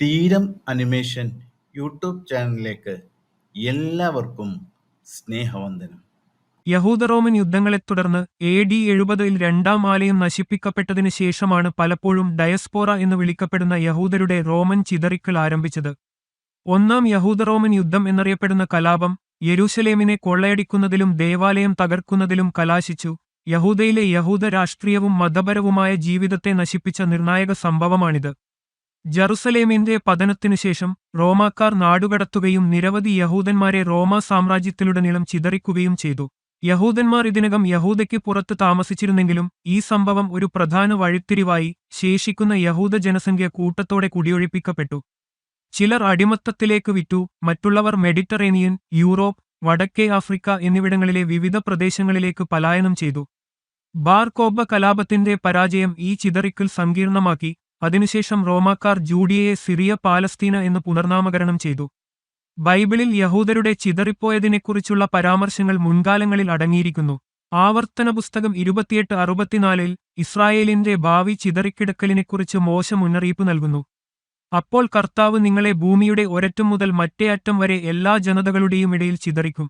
തീരം animation YouTube ചാനലിലേക്ക് എല്ലാവർക്കും സ്നേഹവന്ദനം. യഹൂദ റോമൻ യുദ്ധങ്ങളെ തുടർന്ന് എ ഡി എഴുപതിൽ രണ്ടാം ആലയം നശിപ്പിക്കപ്പെട്ടതിനു ശേഷമാണ് പലപ്പോഴും ഡയസ്പോറ എന്ന് വിളിക്കപ്പെടുന്ന യഹൂദരുടെ റോമൻ ചിതറിക്കൽ ആരംഭിച്ചത്. ഒന്നാം യഹൂദ റോമൻ യുദ്ധം എന്നറിയപ്പെടുന്ന കലാപം യെരൂശലേമിനെ കൊള്ളയടിക്കുന്നതിലും ദേവാലയം തകർക്കുന്നതിലും കലാശിച്ചു. യഹൂദയിലെ യഹൂദ രാഷ്ട്രീയവും മതപരവുമായ ജീവിതത്തെ നശിപ്പിച്ച നിർണായക സംഭവമാണിത്. ജറുസലേമിന്റെ പതനത്തിനുശേഷം റോമാക്കാർ നാടുകടത്തുകയും നിരവധി യഹൂദന്മാരെ റോമാ സാമ്രാജ്യത്തിലുടനീളം ചിതറിക്കുകയും ചെയ്തു. യഹൂദന്മാർ ഇതിനകം യഹൂദയ്ക്ക് പുറത്ത് താമസിച്ചിരുന്നെങ്കിലും ഈ സംഭവം ഒരു പ്രധാന വഴിത്തിരിവായി ശേഷിക്കുന്ന യഹൂദ ജനസംഖ്യ കൂട്ടത്തോടെ കുടിയൊഴിപ്പിക്കപ്പെട്ടു. ചിലർ അടിമത്തത്തിലേക്ക് വിറ്റു മറ്റുള്ളവർ മെഡിറ്ററേനിയൻ യൂറോപ്പ് വടക്കേ ആഫ്രിക്ക എന്നിവിടങ്ങളിലെ വിവിധ പ്രദേശങ്ങളിലേക്ക് പലായനം ചെയ്തു. ബാർ കോബ കലാപത്തിന്റെ പരാജയം ഈ ചിതറിക്കൽ സങ്കീർണമാക്കി അതിനുശേഷം റോമാക്കാർ ജൂഡിയയെ സിറിയ പാലസ്തീന എന്ന് പുനർനാമകരണം ചെയ്തു. ബൈബിളിൽ യഹൂദരുടെ ചിതറിപ്പോയതിനെക്കുറിച്ചുള്ള പരാമർശങ്ങൾ മുൻകാലങ്ങളിൽ അടങ്ങിയിരിക്കുന്നു. ആവർത്തന പുസ്തകം ഇരുപത്തിയെട്ട് അറുപത്തിനാലിൽ ഇസ്രായേലിന്റെ ഭാവി ചിതറിക്കിടക്കലിനെക്കുറിച്ച് മോശം മുന്നറിയിപ്പ് നൽകുന്നു. അപ്പോൾ കർത്താവ് നിങ്ങളെ ഭൂമിയുടെ ഒരറ്റം മുതൽ മറ്റേ അറ്റം വരെ എല്ലാ ജനതകളുടെയും ഇടയിൽ ചിതറിക്കും.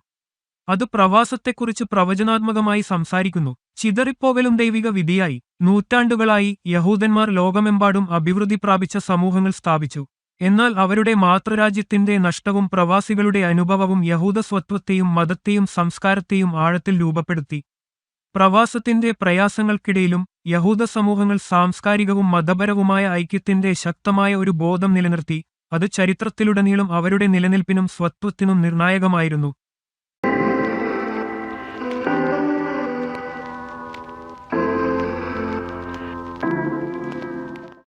അത് പ്രവാസത്തെക്കുറിച്ച് പ്രവചനാത്മകമായി സംസാരിക്കുന്നു. ചിതറിപ്പോകലും ദൈവിക വിധിയായി. നൂറ്റാണ്ടുകളായി യഹൂദന്മാർ ലോകമെമ്പാടും അഭിവൃദ്ധി പ്രാപിച്ച സമൂഹങ്ങൾ സ്ഥാപിച്ചു. എന്നാൽ അവരുടെ മാതൃരാജ്യത്തിന്റെ നഷ്ടവും പ്രവാസികളുടെ അനുഭവവും യഹൂദ സ്വത്വത്തെയും മതത്തെയും സംസ്കാരത്തെയും ആഴത്തിൽ രൂപപ്പെടുത്തി. പ്രവാസത്തിന്റെ പ്രയാസങ്ങൾക്കിടയിലും യഹൂദ സമൂഹങ്ങൾ സാംസ്കാരികവും മതപരവുമായ ഐക്യത്തിന്റെ ശക്തമായ ഒരു ബോധം നിലനിർത്തി. അത് ചരിത്രത്തിലുടനീളം അവരുടെ നിലനിൽപ്പിനും സ്വത്വത്തിനും നിർണായകമായിരുന്നു.